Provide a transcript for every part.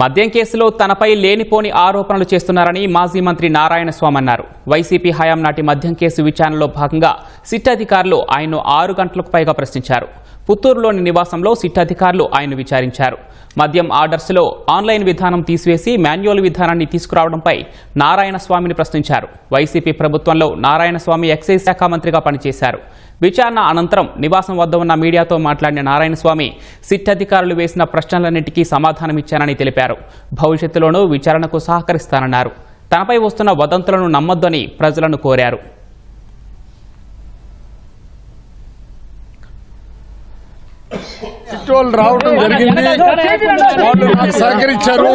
మద్యం కేసులో తనపై లేనిపోని ఆరోపణలు చేస్తున్నారని మాజీ మంత్రి నారాయణ స్వామి అన్నారు. వైసీపీ హయాం నాటి మద్యం కేసు విచారణలో భాగంగా సిట్ అధికారులు ఆయన్ను ఆరు గంటలకు పైగా ప్రశ్నించారు. పుత్తూరులోని నివాసంలో సిట్ అధికారులు ఆయన విచారించారు. మద్యం ఆర్డర్స్లో ఆన్లైన్ విధానం తీసివేసి మాన్యువల్ విధానాన్ని తీసుకురావడంపై నారాయణ స్వామిని ప్రశ్నించారు. వైసీపీ ప్రభుత్వంలో నారాయణ స్వామి ఎక్సైజ్ శాఖ మంత్రిగా పనిచేశారు. విచారణ అనంతరం నివాసం వద్ద ఉన్న మీడియాతో మాట్లాడిన నారాయణ స్వామి సిట్ అధికారులు వేసిన ప్రశ్నలన్నింటికీ సమాధానమిచ్చానని తెలిపారు. భవిష్యత్తులోనూ విచారణకు సహకరిస్తానన్నారు. తనపై వస్తున్న వదంతులను నమ్మొద్దని ప్రజలను కోరారు. వాళ్ళు రావడం జరిగింది. వాళ్ళు నాకు సహకరించారు.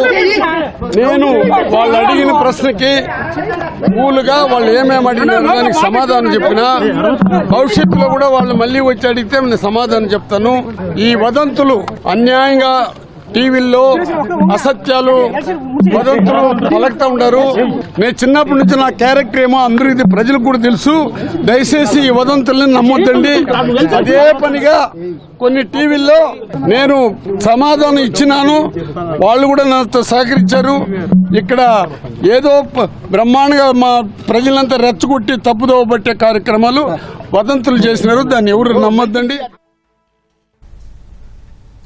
నేను వాళ్ళు అడిగిన ప్రశ్నకి కూలుగా వాళ్ళు ఏమేమి అడిగినారు దానికి సమాధానం చెప్పిన భవిష్యత్తులో కూడా వాళ్ళు మళ్ళీ వచ్చి అడిగితే నేను సమాధానం చెప్తాను. ఈ వదంతులు అన్యాయంగా టీవీల్లో అసత్యాలు వదంతులు పలుకుతా ఉంటారు నేను చిన్నప్పటి నుంచి నా క్యారెక్టర్ ఏమో అందరూ ఇది ప్రజలకు కూడా తెలుసు. దయచేసి ఈ వదంతుల్ని నమ్మొద్దండి. అదే పనిగా కొన్ని టీవీల్లో నేను సమాధానం ఇచ్చినాను. వాళ్ళు కూడా నాతో సహకరించారు. ఇక్కడ ఏదో బ్రహ్మాండంగా మా ప్రజలంతా రెచ్చగొట్టి తప్పుదోవ పట్టే కార్యక్రమాలు వదంతులు చేసినారు. దాన్ని ఎవరు నమ్మొద్దండి.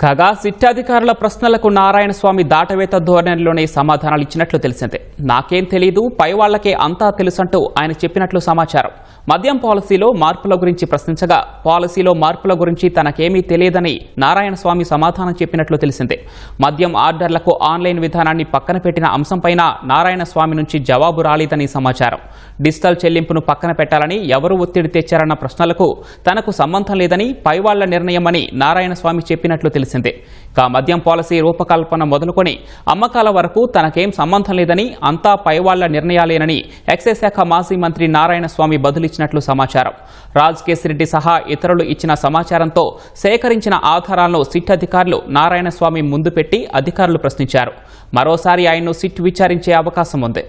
కాగా సిట్ అధికారుల ప్రశ్నలకు నారాయణ స్వామి దాటవేత ధోరణిలోనే సమాధానాలు ఇచ్చినట్లు తెలిసిందే. నాకేం తెలీదు పై వాళ్ళకే అంతా తెలుసంటూ ఆయన చెప్పినట్లు సమాచారం. మద్యం పాలసీలో మార్పుల గురించి ప్రశ్నించగా పాలసీలో మార్పుల గురించి తనకేమీ తెలియదని నారాయణస్వామి సమాధానం చెప్పినట్లు తెలిసిందే. మద్యం ఆర్డర్లకు ఆన్లైన్ విధానాన్ని పక్కన పెట్టిన అంశంపైన నారాయణ స్వామి నుంచి జవాబు రాలేదని సమాచారం. డిజిటల్ చెల్లింపును పక్కన పెట్టాలని ఎవరు ఒత్తిడి తెచ్చారన్న ప్రశ్నలకు తనకు సంబంధం లేదని పైవాళ్ళ నిర్ణయమని నారాయణ స్వామి చెప్పినట్లు తెలిసింది. ఇక మద్యం పాలసీ రూపకల్పన మొదలుకొని అమ్మకాల వరకు తనకేం సంబంధం లేదని అంతా పైవాళ్ళ నిర్ణయాలేనని ఎక్సైజ్ శాఖ మాజీ మంత్రి నారాయణ స్వామి బదులిచ్చినట్లు సమాచారం. రాజ్ కేసిరెడ్డి సహా ఇతరులు ఇచ్చిన సమాచారంతో సేకరించిన ఆధారాలను సిట్ అధికారులు నారాయణ స్వామి ముందు పెట్టి అధికారులు ప్రశ్నించారు. మరోసారి ఆయన్ను సిట్ విచారించే అవకాశం ఉంది